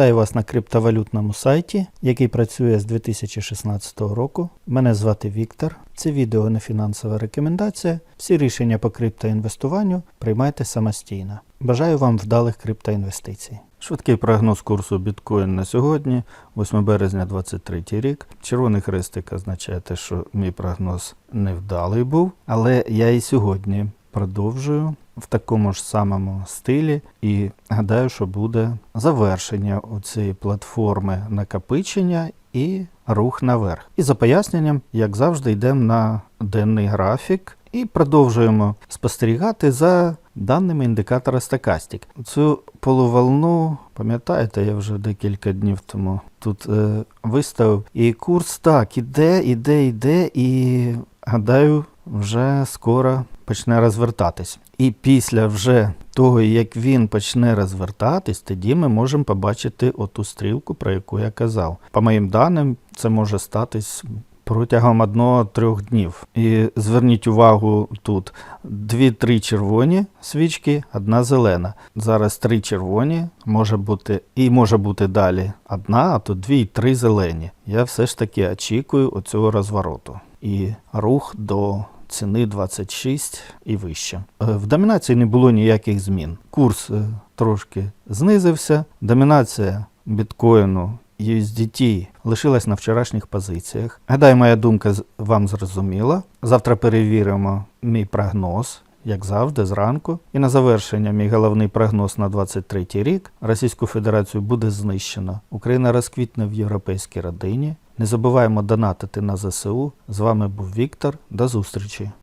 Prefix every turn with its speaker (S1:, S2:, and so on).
S1: Вітаю вас на криптовалютному сайті, який працює з 2016 року. Мене звати Віктор. Це відео не фінансова рекомендація. Всі рішення по криптоінвестуванню приймайте самостійно. Бажаю вам вдалих криптоінвестицій. Швидкий прогноз курсу біткоін на сьогодні, 8 березня 2023 рік. Червоний хрестик означає те, що мій прогноз невдалий був, але я і сьогодні продовжую в такому ж самому стилі і гадаю, що буде завершення цієї платформи накопичення і рух наверх. І за поясненням, як завжди, йдемо на денний графік і продовжуємо спостерігати за даними індикатора Stochastic. Цю полуволну, пам'ятаєте, я вже декілька днів тому тут е, виставив. І курс так іде, іде, іде, і гадаю, вже скоро почне розвертатись. І після вже того, як він почне розвертатись, тоді ми можемо побачити оту стрілку, про яку я казав. По моїм даним, це може статись протягом одного-трьох днів. І зверніть увагу тут дві-три червоні свічки, одна зелена. Зараз три червоні, може бути, і може бути далі одна, а то дві і три зелені. Я все ж таки очікую оцього розвороту. І рух до ціни 26 і вище. Е, В домінації не було ніяких змін. Курс е, трошки знизився. Домінація біткоїну USDT лишилась на вчорашніх позиціях. Гадаю, моя думка вам зрозуміла. Завтра перевіримо мій прогноз. Як завжди, зранку. І на завершення мій головний прогноз на 23 рік Російську Федерацію буде знищено. Україна розквітне в європейській родині. Не забуваємо донатити на ЗСУ. З вами був Віктор. До зустрічі!